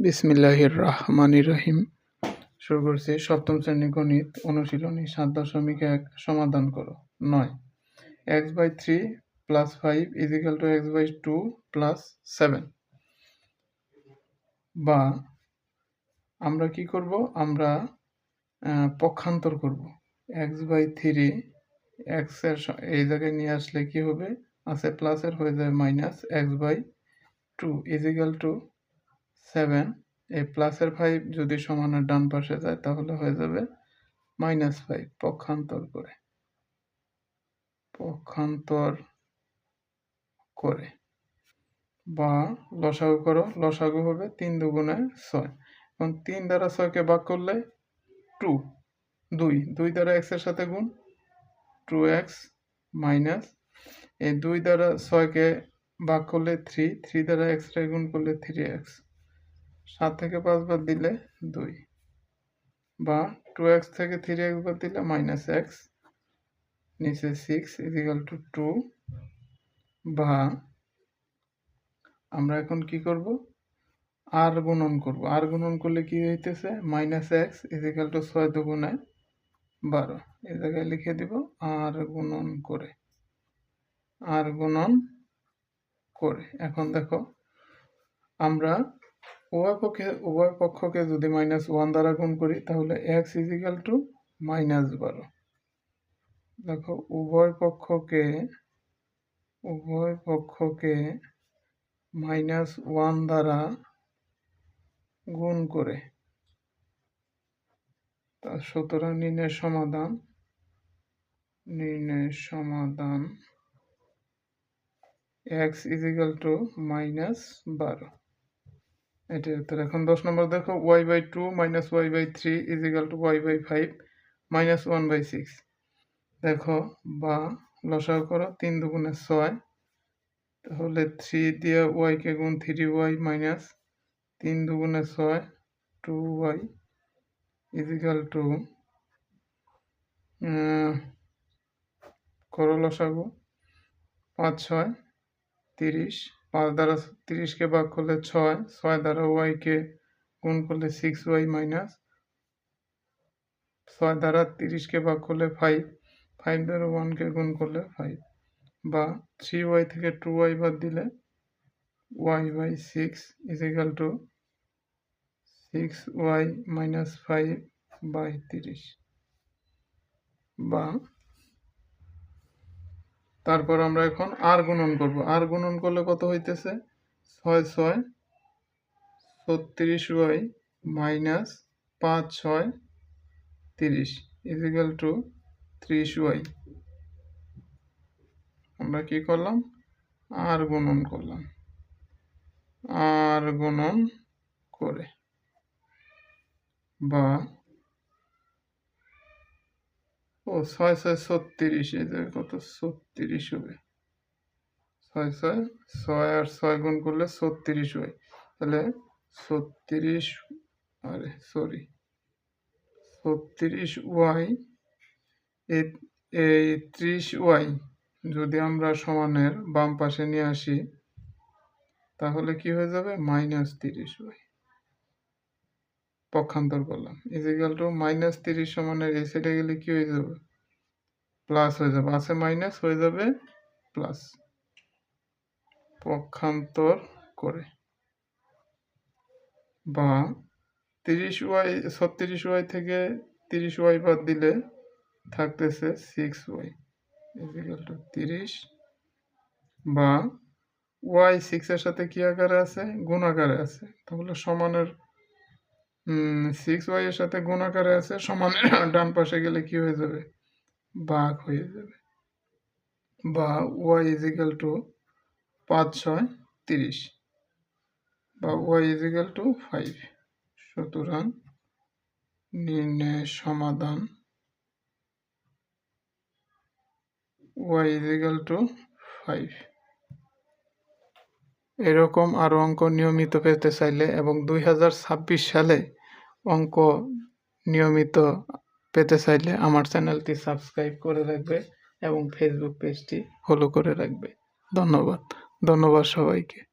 বিসমিল্লাহির রহমানির রহিম শুরু করছি সপ্তম শ্রেণি গণিত অনুশীলনী সাত দশমিক এক, সমাধান করো। নয়। X by three plus five equal two x by two plus seven বা আমরা কি করব? আমরা পক্ষান্তর করব। এক্স বাই থ্রি এক্সের এই জায়গায় নিয়ে আসলে কি হবে? আছে প্লাসের হয়ে যায় minus x by two equal two seven, এই প্লাসের ফাইভ যদি সমানের ডান পাশে যায়, তাহলে হয়ে যাবে মাইনাস ফাইভ পক্ষান্তর করে। পক্ষান্তর করে। বা লসাগু করো, লসাগু হবে তিন দুগুণে ছয়। এবং তিন দ্বারা ছয়কে ভাগ করলে টু দুই দুই দ্বারা এক্সের সাথে গুণ টু এক্স মাইনাস এই দুই দ্বারা ছয়কে ভাগ করলে থ্রি থ্রি দ্বারা এক্স রে গুণ করলে থ্রি এক্স সাত থেকে পাঁচ বাদ দিলে দুই বা টু এক্স থেকে থ্রি এক্স বাদ দিলে মাইনাস এক্স নিচে সিক্স ইজিক্যাল টু টু বা আমরা এখন কি করব? আর গুণন করব। আর গুণন করলে কি হইতেছে? মাইনাস এক্স ইজিক্যাল টু ছয় দুগুণে বারো। এই জায়গায় লিখে দিব আর গুণন করে। আর গুণন করে। এখন দেখো, আমরা উভয় পক্ষে, উভয় পক্ষকে যদি মাইনাস ওয়ান দ্বারা গুণ করি, তাহলে এক্স ইজিক্যাল টু মাইনাস বারো দেখো, উভয় পক্ষকে উভয় পক্ষকে মাইনাস ওয়ান দ্বারা গুণ করে, তা সুতরাং নির্ণয়ের সমাধান নির্ণয়ের সমাধান এক্স ইজিক্যাল টু মাইনাস বারো এটার উত্তর এখন দশ নম্বর দেখো y by two minus y by three equal two y by five minus one by six দেখো, বা লসাও করো, তিন দুগুণে ছয়, তাহলে থ্রি দিয়ে ওয়াইকে গুণ থ্রি ওয়াই মাইনাস তিন দুগুণে ছয় টু ওয়াই ইজিক্যাল টু করো লসাগু, পাঁচ, ছয়, তিরিশ পাঁচ দ্বারা তিরিশকে ভাগ করলে ছয় ছয় দ্বারা ওয়াইকে গুণ করলে সিক্স ওয়াই মাইনাস ছয় দ্বারা তিরিশকে ভাগ করলে ফাইভ ফাইভ দ্বারা ওয়ানকে গুণ করলে ফাইভ বা থ্রি ওয়াই থেকে টু ওয়াই বাদ দিলে y by six equal two six y minus five by তিরিশ বা তারপর আমরা এখন আর গুণন করব। আর গুণন করলে কত হইতেছে? ছয় ছয়, ছত্রিশ ওয়াই মাইনাস পাঁচ, ছয়, তিরিশ ইজিক্যাল টু ত্রিশ ওয়াই আমরা কি করলাম? আর গুণন করলাম। আর গুণন করে বা ও, ছয় ছয় ছত্রিশ, এই জায়গায় কত ছত্রিশ হবে। ছয় ছয় ছয় আর ছয় গুণ করলে ছত্রিশ হয়। তাহলে ছত্রিশ, আরে সরি ছত্রিশ ওয়াই এই ত্রিশ ওয়াই যদি আমরা সমানের বাম পাশে নিয়ে আসি, তাহলে কি হয়ে যাবে? মাইনাস তিরিশ ওয়াই। পক্ষান্তর করলাম। ইজিক্যাল টু মাইনাস তিরিশ সমানের এই সাইডে গেলে কি হয়ে যাবে? প্লাস হয়ে যাবে। আছে মাইনাস হয়ে যাবে প্লাস পক্ষান্তর করে। বা তিরিশ ওয়াই ছত্রিশ ওয়াই থেকে তিরিশ ওয়াই বাদ দিলে থাকতেছে সিক্স ওয়াই ইজিক্যাল টু তিরিশ। বা ওয়াই সিক্সের সাথে কি আকারে আছে? গুণ আকারে আছে। তাহলে সমানের সিক্স ওয়াই এর সাথে গুণ আকারে আছে সমানের ডান পাশে গেলে কি হয়ে যাবে? ভাগ হয়ে যাবে। বা ওয়াই ইজিক্যাল টু পাঁচ, ছয়, তিরিশ। বা ওয়াই ইজিক্যাল টু ফাইভ সুতরাং নির্ণয়ের সমাধান ওয়াই ইজিক্যাল টু ফাইভ এরকম আরও অঙ্ক নিয়মিত পেতে চাইলে এবং দুই হাজার ছাব্বিশ সালে অঙ্ক নিয়মিত পেতে চাইলে আমার চ্যানেলটি সাবস্ক্রাইব করে রাখবে এবং ফেসবুক পেজটি ফলো করে রাখবে। ধন্যবাদ। ধন্যবাদ সবাইকে।